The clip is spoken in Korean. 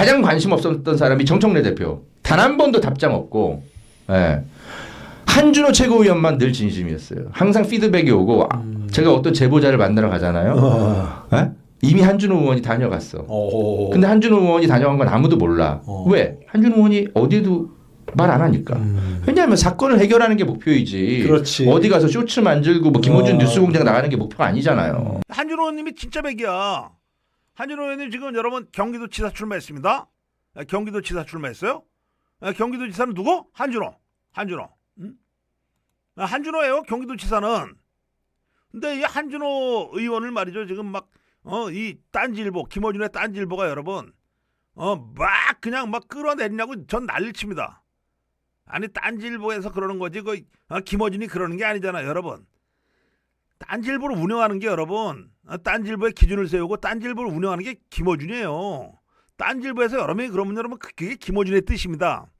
가장 관심 없었던 사람이 정청래 대표. 단 한 번도 답장 없고, 예. 한준호 최고위원만 늘 진심이었어요. 항상 피드백이 오고, 아, 제가 어떤 제보자를 만나러 가잖아요. 어. 예? 이미 한준호 의원이 다녀갔어. 어. 근데 한준호 의원이 다녀간 건 아무도 몰라. 어. 왜? 한준호 의원이 어디에도 말 안 하니까. 음. 왜냐하면 사건을 해결하는 게 목표이지. 그렇지. 어디 가서 쇼츠 만들고 뭐 김호준 어. 뉴스공장 나가는 게 목표가 아니잖아요. 한준호 의원님이 진짜 백이야. 한준호 의원님 지금 여러분 경기도지사 출마했습니다. 아, 경기도지사 출마했어요. 아, 경기도지사는 누구? 한준호. 한준호. 응? 아, 한준호예요. 경기도지사는. 근데 이 한준호 의원을 말이죠. 지금 막 어 이 딴지일보 김어준의 딴지일보가 여러분 어 막 그냥 막 끌어내리냐고 전 난리칩니다. 아니 딴지일보에서 그러는 거지 그 어, 김어준이 그러는 게 아니잖아 여러분. 딴지일보를 운영하는 게 여러분 어, 딴지일보의 기준을 세우고 딴지일보를 운영하는 게 김어준이에요. 딴지일보에서 여러 명이 그러면 여러분 그게 김어준의 뜻입니다.